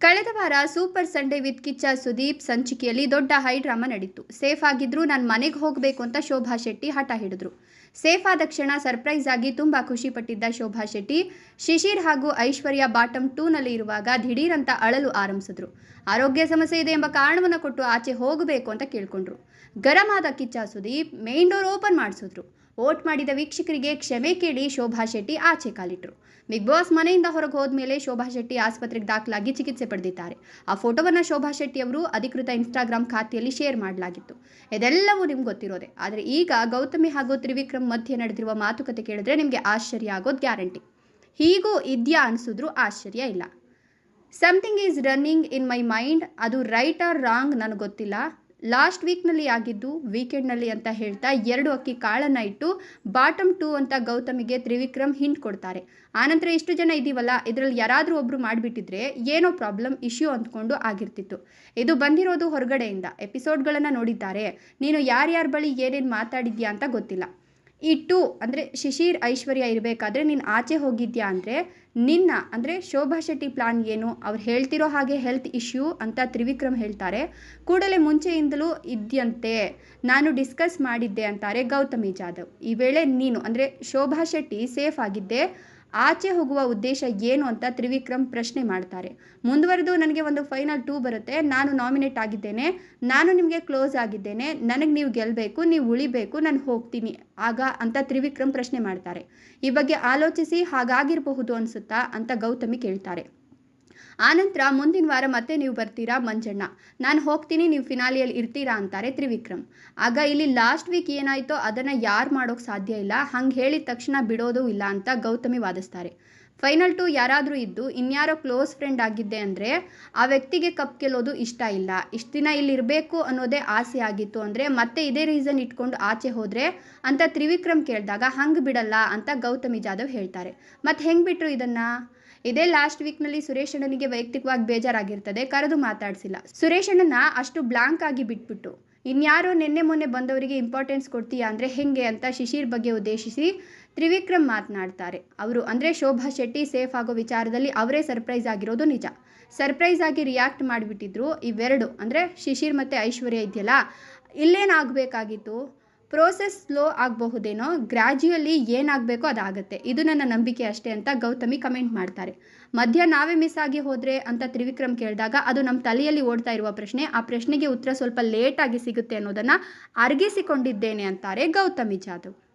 ಕಳೆದ ವಾರ super Sunday with Kichcha Sudeep ಸಂಚಿಕೆಯಲ್ಲಿ ದೊಡ್ಡ ಹೈ ಡ್ರಾಮಾ ನಡೀತು. ಸೇಫ್ ಆಗಿದ್ರು ನಾನು ಮನೆಗೆ ಹೋಗಬೇಕು ಅಂತ ಶೋಭಾ ಶೆಟ್ಟಿ ಹಠ ಹಿಡಿದ್ರು. ಸೇಫ್ ಆದ ಕ್ಷಣ ಸರ್ಪ್ರೈಸ್ ಆಗಿ ತುಂಬ ಖುಷಿ ಪಟ್ಟಿದ್ದ ಶೋಭಾ ಶೆಟ್ಟಿ, ಶಿಶಿರ್ ಹಾಗೂ ಐಶ್ವರ್ಯ ಬಾಟಮ್ ಟೂನಲ್ಲಿ ಇರುವಾಗ ದಿಢೀರಂತ ಅಳಲು ಆರಂಭಿಸಿದ್ರು. ಆರೋಗ್ಯ ಸಮಸ್ಯೆ ಇದೆ ಎಂಬ ಕಾರಣವನ್ನು ಕೊಟ್ಟು ಆಚೆ ಹೋಗಬೇಕು ಅಂತ ಕೇಳ್ಕೊಂಡ್ರು. ಗರಮಾದ Kichcha Sudeep main door open ಮಾಡಿಸಿದ್ರು. ವೋಟ್ ಮಾಡಿದ ವೀಕ್ಷಕರಿಗೆ ಕ್ಷಮೆ ಕೇಳಿ ಶೋಭಾ ಶೆಟ್ಟಿ ಆಚೆ ಕಾಲಿಟ್ಟರು ಬಿಗ್ ಬಾಸ್ ಮನೆಯಿಂದ ಹೊರಗೆ ಹೋದ ಮೇಲೆ ಶೋಭಾ ಶೆಟ್ಟಿ ಆಸ್ಪತ್ರೆಗೆ ದಾಖಲಾಗಿ ಚಿಕಿತ್ಸೆ ಪಡೆದಿದ್ದಾರೆ. ಆ ಫೋಟೋವನ್ನು ಶೋಭಾ ಶೆಟ್ಟಿ ಅವರು ಅಧಿಕೃತ ಇನ್ಸ್ಟಾಗ್ರಾಮ್ ಖಾತೆಯಲ್ಲಿ ಶೇರ್ ಮಾಡಲಾಗಿತ್ತು. ಇದೆಲ್ಲವೂ ನಿಮ್ಗೆ ಗೊತ್ತಿರೋದೆ. ಆದರೆ ಈಗ ಗೌತಮಿ ಹಾಗೂ ತ್ರಿವಿಕ್ರಮ್ ಮಧ್ಯೆ ನಡೆದಿರುವ ಮಾತುಕತೆ ಕೇಳಿದ್ರೆ ನಿಮಗೆ ಆಶ್ಚರ್ಯ ಆಗೋದು ಗ್ಯಾರಂಟಿ. ಹೀಗೂ ಇದೆಯಾ ಅನಿಸಿದ್ರು ಆಶ್ಚರ್ಯ ಇಲ್ಲ. Something is running in my mind ಅದು ರೈಟ್ ಆರ್ ರಾಂಗ್ ನನಗೆ ಗೊತ್ತಿಲ್ಲ. ಲಾಸ್ಟ್ ವೀಕ್ನಲ್ಲಿ ಆಗಿದ್ದು ವೀಕೆಂಡ್ನಲ್ಲಿ ಅಂತ ಹೇಳ್ತಾ ಎರಡು ಅಕ್ಕಿ ಕಾಳನ್ನು ಇಟ್ಟು ಬಾಟಮ್ ಟೂ ಅಂತ ಗೌತಮಿಗೆ ತ್ರಿವಿಕ್ರಮ್ ಹಿಂಟ್ ಕೊಡ್ತಾರೆ. ಆನಂತರ ಇಷ್ಟು ಜನ ಇದ್ದೀವಲ್ಲ ಇದರಲ್ಲಿ ಯಾರಾದರೂ ಒಬ್ಬರು ಮಾಡಿಬಿಟ್ಟಿದ್ರೆ ಏನೋ ಪ್ರಾಬ್ಲಮ್, ಇಶ್ಯೂ ಅಂದ್ಕೊಂಡು ಆಗಿರ್ತಿತ್ತು. ಇದು ಬಂದಿರೋದು ಹೊರಗಡೆಯಿಂದ. ಎಪಿಸೋಡ್ಗಳನ್ನು ನೋಡಿದ್ದಾರೆ. ನೀನು ಯಾರ್ಯಾರ ಬಳಿ ಏನೇನು ಮಾತಾಡಿದ್ಯಾ ಅಂತ ಗೊತ್ತಿಲ್ಲ. ಈ ಟೂ ಅಂದರೆ ಶಿಶಿರ್ ಐಶ್ವರ್ಯ ಇರಬೇಕಾದ್ರೆ ನೀನು ಆಚೆ ಹೋಗಿದ್ಯಾ ಅಂದರೆ ನಿನ್ನ, ಅಂದರೆ ಶೋಭಾ ಶೆಟ್ಟಿ ಪ್ಲಾನ್ ಏನು? ಅವ್ರು ಹೇಳ್ತಿರೋ ಹಾಗೆ ಹೆಲ್ತ್ ಇಶ್ಯೂ ಅಂತ ತ್ರಿವಿಕ್ರಮ್ ಹೇಳ್ತಾರೆ. ಕೂಡಲೇ ಮುಂಚೆಯಿಂದಲೂ ಇದ್ಯಂತೆ. ನಾನು ಡಿಸ್ಕಸ್ ಮಾಡಿದ್ದೆ ಅಂತಾರೆ ಗೌತಮಿ ಜಾಧವ್. ಈ ವೇಳೆ ನೀನು, ಅಂದರೆ ಶೋಭಾ ಶೆಟ್ಟಿ ಸೇಫ್ ಆಗಿದ್ದೆ. ಆಚೆ ಹೋಗುವ ಉದ್ದೇಶ ಏನು ಅಂತ ತ್ರಿವಿಕ್ರಮ್ ಪ್ರಶ್ನೆ ಮಾಡ್ತಾರೆ. ಮುಂದುವರೆದು ನನಗೆ ಒಂದು ಫೈನಲ್ ಟೂ ಬರುತ್ತೆ. ನಾನು ನಾಮಿನೇಟ್ ಆಗಿದ್ದೇನೆ. ನಾನು ನಿಮಗೆ ಕ್ಲೋಸ್ ಆಗಿದ್ದೇನೆ. ನನಗೆ ನೀವು ಗೆಲ್ಲಬೇಕು ನೀವು ಉಳಿಬೇಕು, ನಾನು ಹೋಗ್ತೀನಿ. ಆಗ ಅಂತ ತ್ರಿವಿಕ್ರಮ್ ಪ್ರಶ್ನೆ ಮಾಡ್ತಾರೆ. ಈ ಬಗ್ಗೆ ಆಲೋಚಿಸಿ ಹಾಗಾಗಿರಬಹುದು ಅನಿಸುತ್ತಾ ಅಂತ ಗೌತಮಿ ಕೇಳ್ತಾರೆ. ಆನಂತರ ಮುಂದಿನ ವಾರ ಮತ್ತೆ ನೀವು ಬರ್ತೀರಾ ಮಂಜಣ್ಣ. ನಾನು ಹೋಗ್ತೀನಿ, ನೀವು ಫಿನಾಲಿಯಲ್ಲಿ ಇರ್ತೀರಾ ಅಂತಾರೆ ತ್ರಿವಿಕ್ರಮ್. ಆಗ ಇಲ್ಲಿ ಲಾಸ್ಟ್ ವೀಕ್ ಏನಾಯಿತೋ ಅದನ್ನು ಯಾರು ಮಾಡೋಕೆ ಸಾಧ್ಯ ಇಲ್ಲ, ಹಂಗೆ ಹೇಳಿದ ತಕ್ಷಣ ಬಿಡೋದು ಇಲ್ಲ ಅಂತ ಗೌತಮಿ ವಾದಿಸ್ತಾರೆ. ಫೈನಲ್ ಟು ಯಾರಾದರೂ ಇದ್ದು, ಇನ್ಯಾರೋ ಕ್ಲೋಸ್ ಫ್ರೆಂಡ್ ಆಗಿದ್ದೆ ಅಂದರೆ ಆ ವ್ಯಕ್ತಿಗೆ ಕಪ್ ಗೆಲ್ಲೋದು ಇಷ್ಟ ಇಲ್ಲ. ಇಷ್ಟು ದಿನ ಇಲ್ಲಿ ಇರಬೇಕು ಅನ್ನೋದೇ ಆಸೆ ಆಗಿತ್ತು ಅಂದರೆ ಮತ್ತೆ ಇದೇ ರೀಸನ್ ಇಟ್ಕೊಂಡು ಆಚೆ ಹೋದರೆ ಅಂತ ತ್ರಿವಿಕ್ರಮ್ ಕೇಳಿದಾಗ, ಹಂಗೆ ಬಿಡಲ್ಲ ಅಂತ ಗೌತಮಿ ಜಾಧವ್ ಹೇಳ್ತಾರೆ. ಮತ್ತು ಹೆಂಗೆ ಬಿಟ್ಟರು ಇದನ್ನು? ಇದೇ ಲಾಸ್ಟ್ ವೀಕ್ನಲ್ಲಿ ಸುರೇಶ್ ಅಣ್ಣನಿಗೆ ವೈಯಕ್ತಿಕವಾಗಿ ಬೇಜಾರಾಗಿರ್ತದೆ, ಕರೆದು ಮಾತಾಡಿಸಿಲ್ಲ. ಸುರೇಶ್ ಅಣ್ಣನ ಅಷ್ಟು ಬ್ಲಾಂಕ್ ಆಗಿ ಬಿಟ್ಬಿಟ್ಟು, ಇನ್ಯಾರೋ ನಿನ್ನೆ ಮೊನ್ನೆ ಬಂದವರಿಗೆ ಇಂಪಾರ್ಟೆನ್ಸ್ ಕೊಡ್ತೀಯಾ ಅಂದರೆ ಹೆಂಗೆ ಅಂತ ಶಿಶಿರ್ ಬಗ್ಗೆ ಉದ್ದೇಶಿಸಿ ತ್ರಿವಿಕ್ರಮ್ ಮಾತನಾಡ್ತಾರೆ. ಅವರು ಅಂದರೆ ಶೋಭಾ ಶೆಟ್ಟಿ ಸೇಫ್ ಆಗೋ ವಿಚಾರದಲ್ಲಿ ಅವರೇ ಸರ್ಪ್ರೈಸ್ ಆಗಿರೋದು ನಿಜ. ಸರ್ಪ್ರೈಸ್ ಆಗಿ ರಿಯಾಕ್ಟ್ ಮಾಡಿಬಿಟ್ಟಿದ್ರು ಇವೆರಡು ಅಂದರೆ ಶಿಶಿರ್ ಮತ್ತು ಐಶ್ವರ್ಯ ಇದೆಯಲ್ಲ, ಇಲ್ಲೇನಾಗಬೇಕಾಗಿತ್ತು? ಪ್ರೋಸೆಸ್ ಸ್ಲೋ ಆಗಬಹುದೇನೋ ಗ್ರ್ಯಾಜುಯಲಿ ಏನಾಗಬೇಕೋ ಅದಾಗುತ್ತೆ. ಇದು ನನ್ನ ನಂಬಿಕೆ ಅಷ್ಟೇ ಅಂತ ಗೌತಮಿ ಕಮೆಂಟ್ ಮಾಡ್ತಾರೆ. ಮಧ್ಯ ನಾವೇ ಮಿಸ್ ಆಗಿ ಹೋದರೆ ಅಂತ ತ್ರಿವಿಕ್ರಮ್ ಕೇಳಿದಾಗ, ಅದು ನಮ್ಮ ತಲೆಯಲ್ಲಿ ಓಡ್ತಾ ಇರುವ ಪ್ರಶ್ನೆ, ಆ ಪ್ರಶ್ನೆಗೆ ಉತ್ತರ ಸ್ವಲ್ಪ ಲೇಟಾಗಿ ಸಿಗುತ್ತೆ ಅನ್ನೋದನ್ನು ಅರ್ಗಿಸಿಕೊಂಡಿದ್ದೇನೆ ಅಂತಾರೆ ಗೌತಮಿ ಜಾಧವ್.